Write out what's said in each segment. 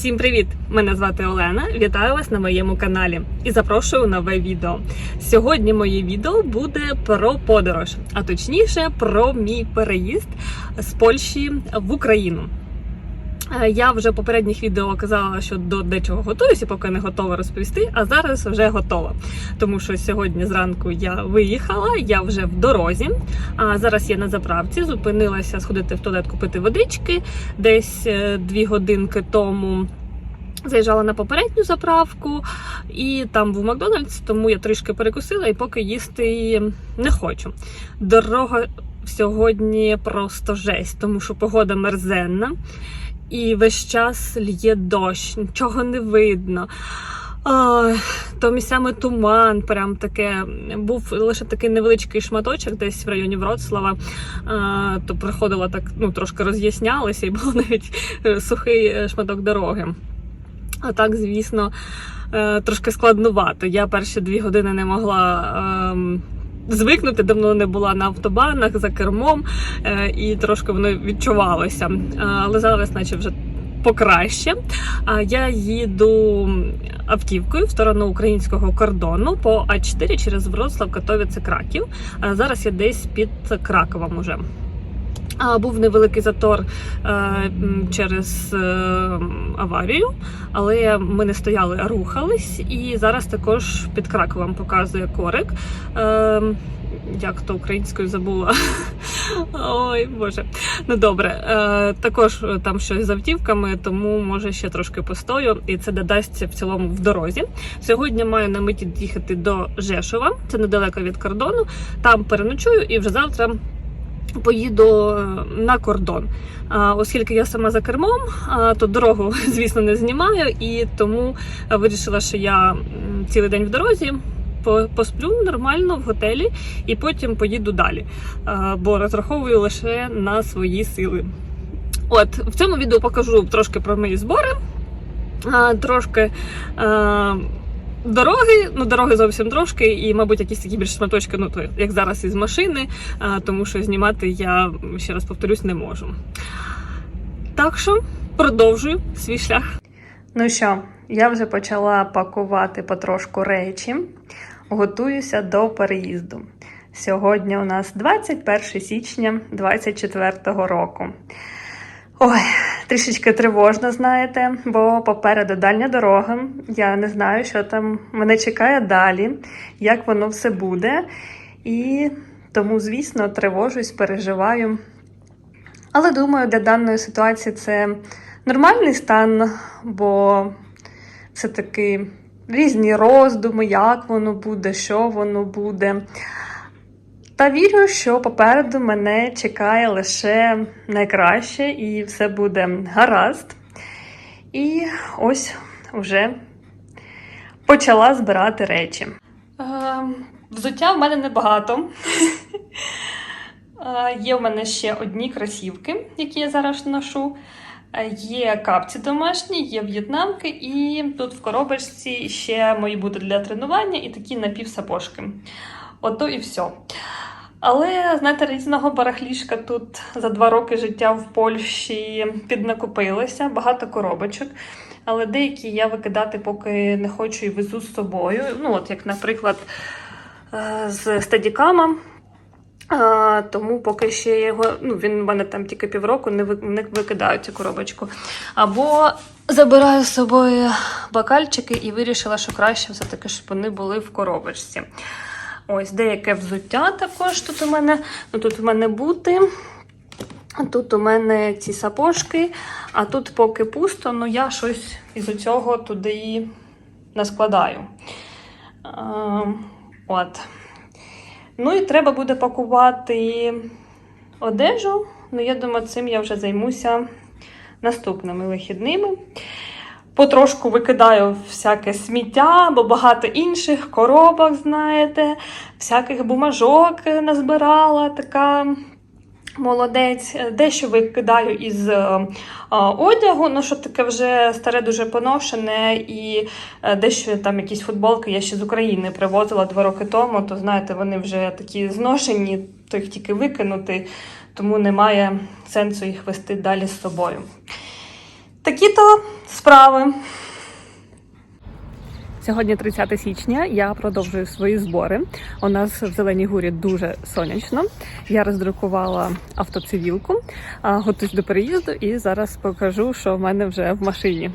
Всім привіт! Мене звати Олена. Вітаю вас на моєму каналі і запрошую нове відео. Сьогодні моє відео буде про подорож, а точніше про мій переїзд з Польщі в Україну. Е, Я вже в попередніх відео казала, що до дечого готуюся, поки не готова розповісти. А зараз вже готова. Тому що сьогодні зранку я виїхала, я вже в дорозі. А зараз я на заправці зупинилася сходити в туалет купити водички десь е, дві годинки тому. Заїжджала на попередню заправку, і там був Макдональдс, тому я трішки перекусила і поки їсти не хочу. Дорога сьогодні просто жесть, тому що погода мерзенна. І весь час лє дощ, нічого не видно. Ой, то місцями туман, прям таке. Був лише такий невеличкий шматочок десь в районі Вроцлава. А, то приходило так, ну трошки роз'яснялося, і був навіть е, сухий е, шматок дороги. А так, звісно, е, трошки складнувато. Я перші дві години не могла. Звикнути давно не була на автобанах за кермом, е, і трошки воно відчувалося. Е, Але зараз, наче вже покраще. А я їду автівкою в сторону українського кордону по А4 через Вроцлав, Катовіце, Краків. А зараз я десь під Краковом уже. А, Був невеликий затор е, через е, аварію, але ми не стояли, а рухались. І зараз також під Краковом показує корик. Е, як то українською забула. Ой, Боже. Ну добре. Е, також там щось з автівками, тому може ще трошки постою, і це додасться в цілому в дорозі. Сьогодні маю на меті їхати до Жешова, це недалеко від кордону. Там переночую і вже завтра поїду е, на кордон. Оскільки я сама за кермом, то дорогу, звісно, не знімаю, і тому вирішила, що я цілий день в дорозі. Посплю нормально в готелі і потім поїду далі, бо розраховую лише на свої сили. От в цьому відео покажу трошки про мої збори, трошки дороги, ну дороги зовсім трошки, і, мабуть, якісь такі більш шматочки, ну то як зараз із машини, тому що знімати я ще раз повторюсь не можу. Так що продовжую свій шлях. Ну що, я вже почала пакувати потрошку речі, готуюся до переїзду. Сьогодні у нас 21 січня 2024 року. Ой, трішечки тривожно, знаєте, бо попереду дальня дорога. Я не знаю, що там мене чекає далі, як воно все буде. І тому, звісно, тривожусь, переживаю. Але думаю, для даної ситуації це нормальний стан, бо це таки різні роздуми, як воно буде, що воно буде. Та вірю, що попереду мене чекає лише найкраще і все буде гаразд. І ось вже почала збирати речі. Е, взуття в мене небагато. Е, Є в мене ще одні кросівки, які я зараз ношу. Е, Є капці домашні, є в'єтнамки, і тут в коробочці ще мої будуть для тренування і такі напівсапожки. Ото і все. Але, знаєте, різного барахлішка тут за два роки життя в Польщі піднакупилося, багато коробочок. Але деякі я викидати поки не хочу і везу з собою. Ну, от як, наприклад, е, з стадікама. А, тому поки ще його, ну він в мене там тільки півроку, не, не викидаю цю коробочку. Або забираю з собою бокальчики і вирішила, що краще все-таки, щоб вони були в коробочці. Ось деяке взуття також тут у мене. Ну тут у мене бути. Тут у мене ці сапожки, а тут поки пусто, ну я щось із цього туди і наскладаю. А, от. Ну і треба буде пакувати одежу. Ну, я думаю, цим я вже займуся наступними вихідними. Потрошку викидаю всяке сміття, бо багато інших коробок, знаєте, всяких бумажок назбирала, така молодець. Дещо викидаю із е, одягу, ну що таке вже старе, дуже поношене, і е, дещо там якісь футболки я ще з України привозила два роки тому, то знаєте, вони вже такі зношені, то їх тільки викинути, тому немає сенсу їх вести далі з собою. Такі-то справи. Сьогодні 30 січня. Я продовжую свої збори. У нас в Зеленій Гурі дуже сонячно. Я роздрукувала автоцивілку, готуюсь до переїзду і зараз покажу, що в мене вже в машині.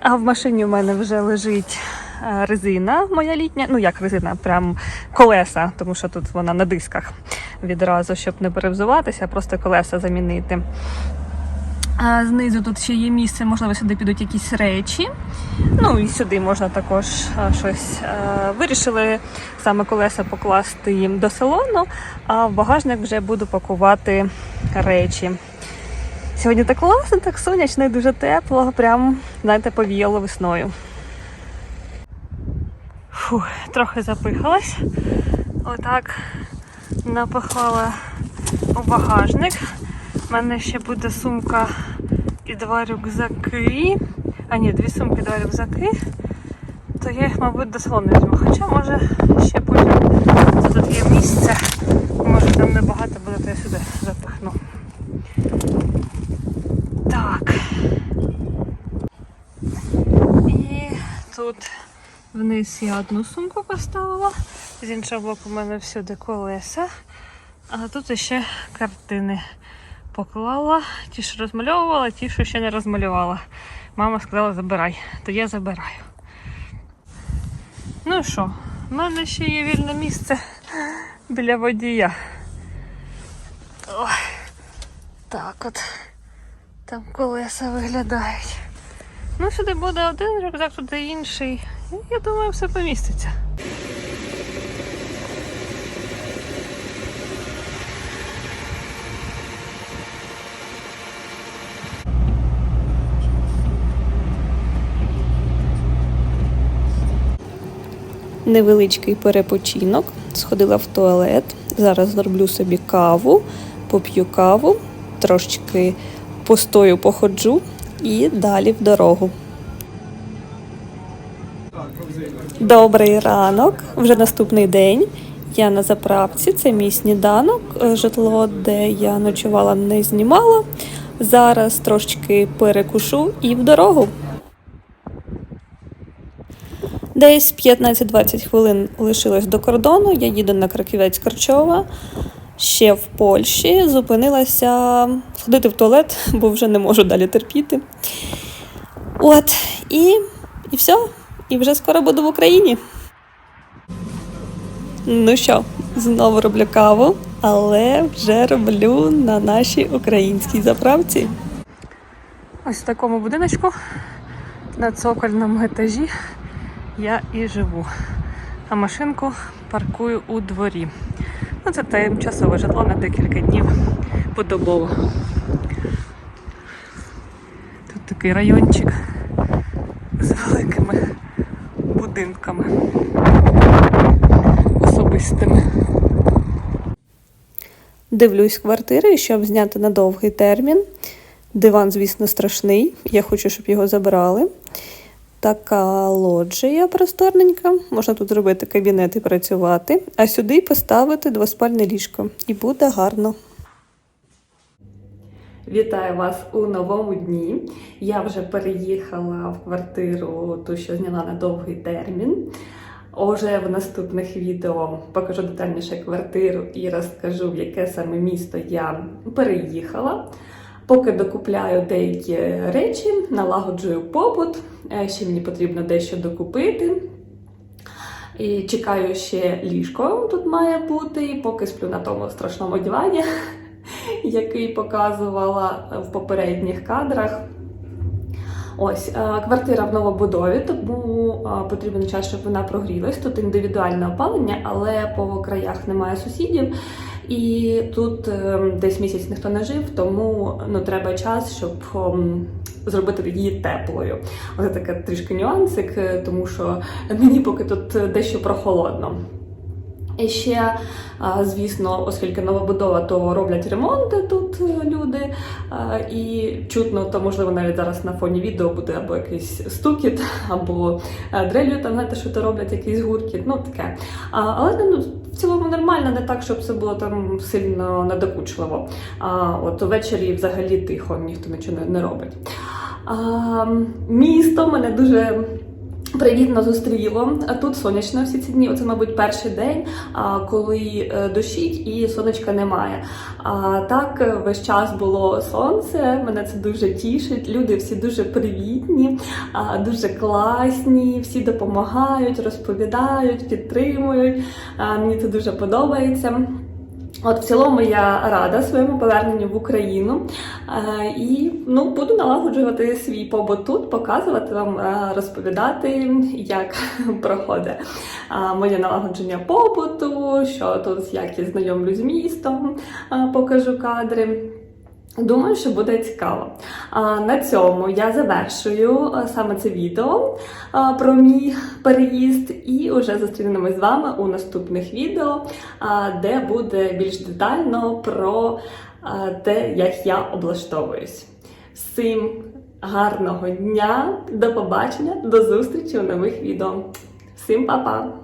А в машині в мене вже лежить е, резина моя літня. Ну як резина, прям колеса, тому що тут вона на дисках відразу, щоб не перевзуватися, просто колеса замінити. А знизу тут ще є місце, можливо, сюди підуть якісь речі. Ну і сюди можна також щось. Вирішили саме колеса покласти їм до салону, а в багажник вже буду пакувати речі. Сьогодні так класно, так сонячно і дуже тепло, прям, знаєте, повіяло весною. Фу, трохи запихалась. Отак напихала у багажник. У мене ще буде сумка і два рюкзаки. А ні, дві сумки, два рюкзаки. То я їх, мабуть, до салону візьму. Хоча, може, ще потім тут є місце. Може там небагато буде, то я сюди запихну. Так. І тут вниз я одну сумку поставила. З іншого боку в мене всюди колеса. А тут ще картини поклала. Ті, що розмальовувала, ті, що ще не розмалювала. Мама сказала, забирай, то я забираю. Ну що, в мене ще є вільне місце біля водія. Ой, так от. Там колеса виглядають. Ну, сюди буде один рюкзак, туди інший. Я думаю, все поміститься. Невеличкий перепочинок. Сходила в туалет. Зараз зроблю собі каву, поп'ю каву, трошечки постою, походжу і далі в дорогу. Добрий ранок, вже наступний день. Я на заправці, це мій сніданок. Е, Житло, де я ночувала, не знімала. Зараз трошечки перекушу і в дорогу. Десь 15-20 хвилин лишилось до кордону. Я їду на Краківець Корчова. Ще в Польщі зупинилася сходити в туалет, бо вже не можу далі терпіти. От, і, і все. І вже скоро буду в Україні. Ну що, знову роблю каву, але вже роблю на нашій українській заправці. Ось в такому будиночку на цокольному етажі я і живу. А машинку паркую у дворі. Ну, це тимчасове житло на декілька днів подобово. Тут такий райончик з великими будинками особистими. Дивлюсь квартири, щоб зняти на довгий термін. Диван, звісно, страшний. Я хочу, щоб його забрали. Така лоджія просторненька. Можна тут зробити кабінет і працювати, а сюди поставити двоспальне ліжко. І буде гарно. Вітаю вас у новому дні. Я вже переїхала в квартиру, ту, що зняла на довгий термін. Уже в наступних відео покажу детальніше квартиру і розкажу, в яке саме місто я переїхала. Поки докупляю деякі речі, налагоджую побут, е, ще мені потрібно дещо докупити. І чекаю ще ліжко тут має бути, і поки сплю на тому страшному дивані, який показувала в попередніх кадрах. Ось е, квартира в новобудові, тому е, потрібен час, щоб вона прогрілась. Тут індивідуальне опалення, але по краях немає сусідів. І тут е, десь місяць ніхто не жив, тому ну треба час, щоб ем, зробити її теплою. Оце таке трішки нюансик, е, тому що мені поки тут дещо прохолодно. І ще, звісно, оскільки новобудова, то роблять ремонти тут е, люди. І чутно, то можливо навіть зараз на фоні відео буде або якийсь стукіт, або е, дрелью там знаєте, що то роблять, якийсь гуркіт, ну таке. Але ну, в цілому нормально, не так, щоб це було там сильно надокучливо. От ввечері взагалі тихо, ніхто нічого не робить. Місто мене дуже. Привітно зустріло. Тут сонячно всі ці дні. Оце, мабуть, перший день, коли е, дощить і сонечка немає. А так е, весь час було сонце. Мене це дуже тішить. Люди всі дуже привітні, дуже класні, всі допомагають, розповідають, підтримують. Мені це дуже подобається. От в цілому я рада своєму поверненню в Україну е, і ну буду налагоджувати свій побут тут, показувати вам, е, розповідати, як проходить е, моє налагодження побуту, що тут як я знайомлюсь з містом, покажу кадри. Думаю, що буде цікаво. На цьому я завершую саме це відео про мій переїзд, і вже зустрінемось з вами у наступних відео, де буде більш детально про те, як я облаштовуюсь. Всім гарного дня, до побачення, до зустрічі у нових відео. Всім па-па!